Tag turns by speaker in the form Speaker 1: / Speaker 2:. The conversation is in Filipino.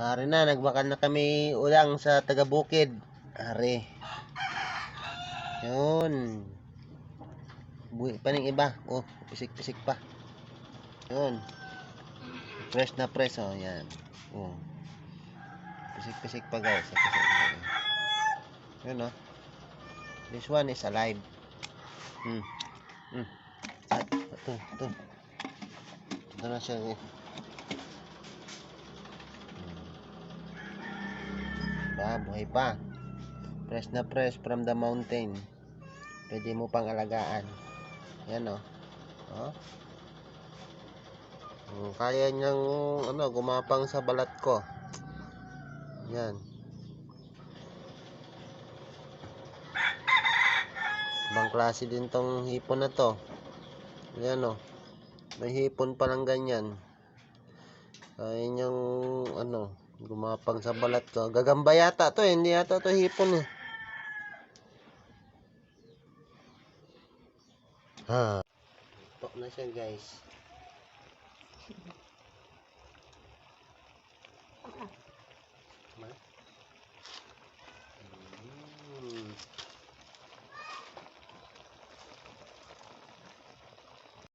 Speaker 1: Ari na, nagbakal na kami ulang sa taga-bukid. Ari. Yun. Buhi pa ng iba. Oh, pisik-pisik pa. Yun. Fresh na fresh, oh. Yan. Oh. Pisik-pisik pa, guys. Pisik-pisik. Yun, oh. This one is alive. Hmm. Hmm. Ah, ito, ito. Ito na siya, eh. Diba? Buhay pa. Fresh na fresh from the mountain. Pwede mo pang alagaan. Yan o. Oh. Oh, kaya niyang ano, gumapang sa balat ko. Yan. Ibang klase din tong hipon na to. Yan o. May hipon pa lang ganyan. Kaya niyang ano, gumapang sa balat ko. Gagamba yata to eh. Hindi yata to hipon eh. Ha. Ito na siya guys.